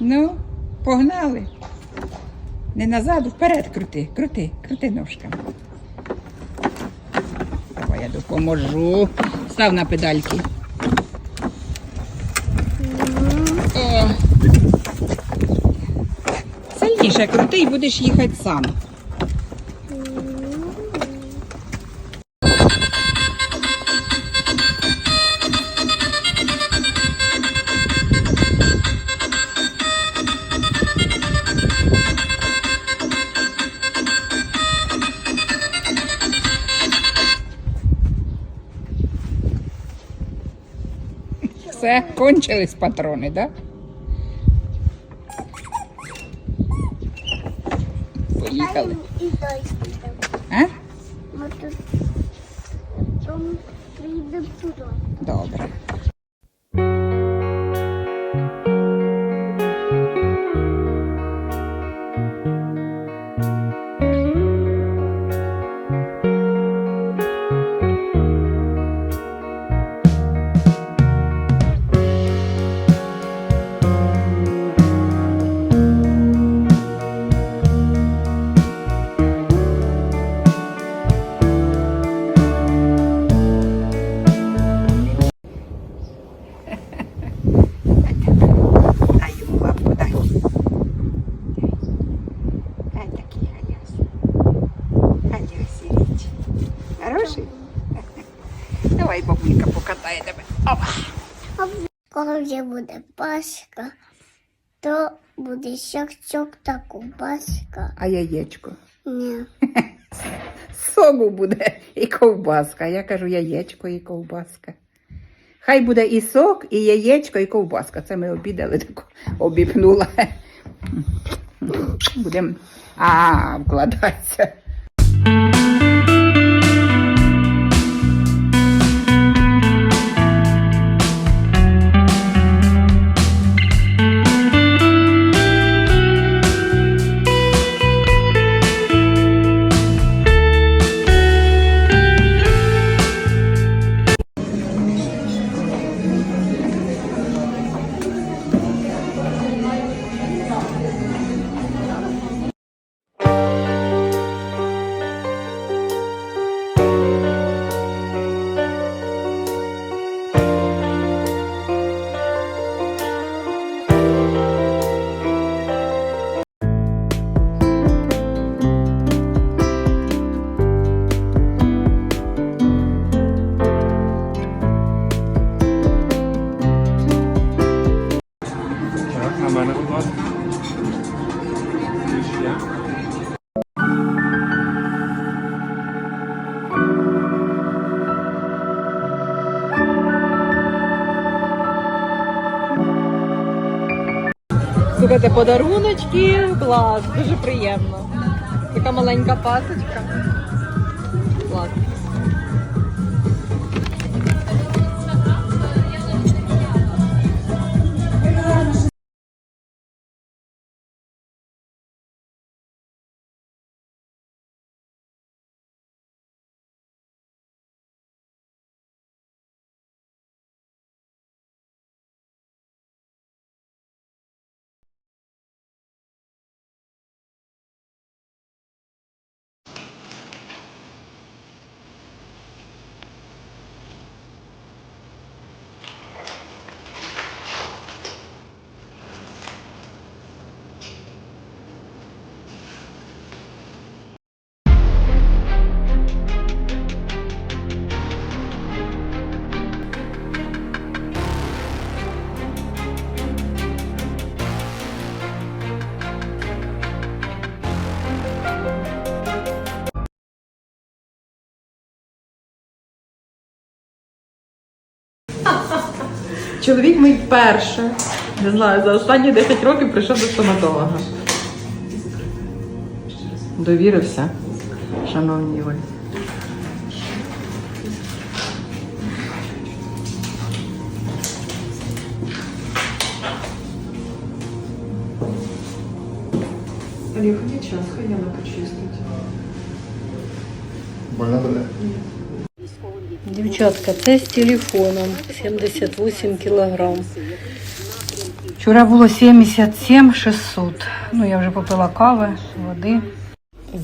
Ну, погнали. Не назад, вперед крути, крути, крути ножками. Давай я допоможу. Став на педальки. О. Сильніше крути і будеш їхати сам. Все, кончились патрони, так? Да? Поїхали. А? Ми тут прийдемо туди. Добре. Хороший? Давай бабулька покатає тебе. Опа. Коли вже буде паска, то буде щок-щок та ковбаска. А яєчко? Ні. Соку буде і ковбаска. Я кажу яєчко і ковбаска. Хай буде і сок, і яєчко, і ковбаска. Це ми обідали, так обіпнула. Будемо а, вкладатися. Слухайте, подаруночки, клас, дуже приємно. Така маленька пасочка. Клас. Чоловік мій вперше, не знаю, за останні 10 років прийшов до стоматолога. Довірився, шановні ви. Олег, не час, хай Яна почистить. Больно буде? Дівчатка, це з телефоном 78 кілограм. Вчора було 77 600. Ну, я вже попила кави, води.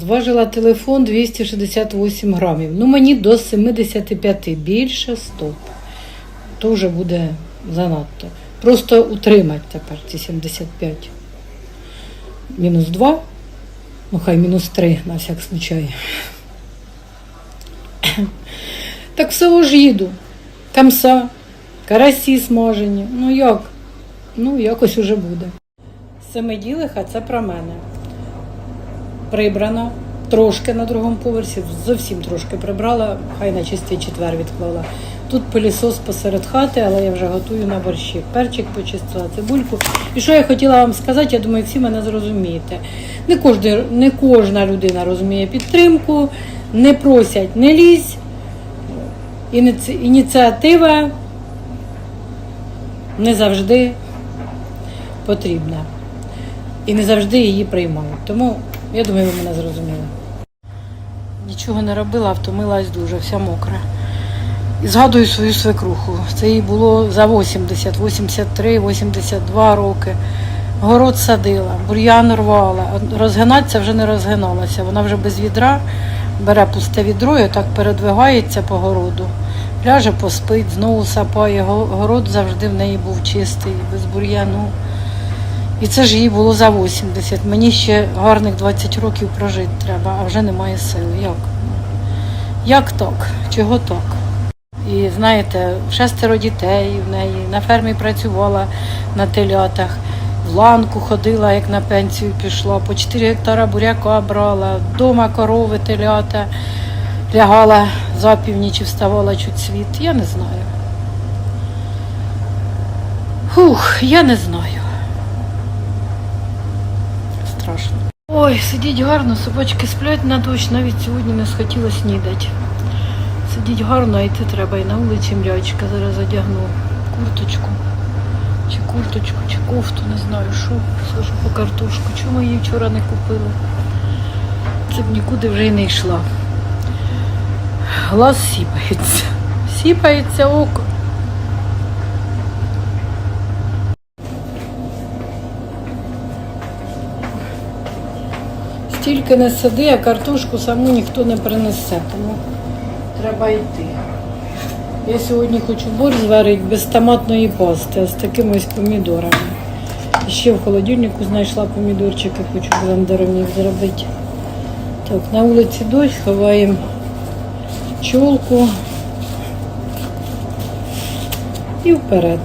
Зважила телефон 268 грамів. Ну, мені до 75, більше 100. То вже буде занадто. Просто утримати тепер ці 75. Мінус 2, ну хай мінус 3 на всяк случай. Так в село ж їду. Камса, карасі смажені. Ну як? Ну, якось уже буде. Семиділиха це про мене прибрано. Трошки на другому поверсі, зовсім трошки прибрала, хай на чистий четвер відклала. Тут пилісос посеред хати, але я вже готую на борщі. Перчик почистила, цибульку. І що я хотіла вам сказати, я думаю, всі мене зрозумієте. Не кожна, не кожна людина розуміє підтримку, не просять, не лізь. Ініці- Ініціатива не завжди потрібна і не завжди її приймають. Тому я думаю, ви мене зрозуміли. Нічого не робила, втомилась дуже, вся мокра. І згадую свою свекруху. Це їй було за 80, 83, 82 роки. Город садила, бур'ян рвала. Розгинатися вже не розгиналася. Вона вже без відра бере пусте відро і так передвигається по городу. Ляже поспить, знову сапає. Город завжди в неї був чистий, без бур'яну. І це ж їй було за 80. Мені ще гарних 20 років прожити треба, а вже немає сили. Як? Як так? Чого так? І знаєте, шестеро дітей в неї, на фермі працювала на телятах, в ланку ходила, як на пенсію пішла, по 4 гектара буряка брала, вдома корови, телята, лягала за північ і вставала чуть світ. Я не знаю. Фух, я не знаю страшно. Ой, сидіть гарно, собачки сплять на дощ, навіть сьогодні не схотіла снідати. Сидіть гарно, а йти треба і на вулиці мрячка. Зараз одягну курточку. Чи курточку, чи кофту, не знаю що. Схожу по картошку. Чому її вчора не купила? Це б нікуди вже й не йшла. Глаз сіпається. Сіпається око. Стільки не сиди, а картошку саму ніхто не принесе, тому треба йти. Я сьогодні хочу борщ зварити без томатної пасти, з такими ось помідорами. І Ще в холодильнику знайшла помідорчики, хочу блендером їх зробити. Так, на вулиці дощ, ховаємо чолку і вперед.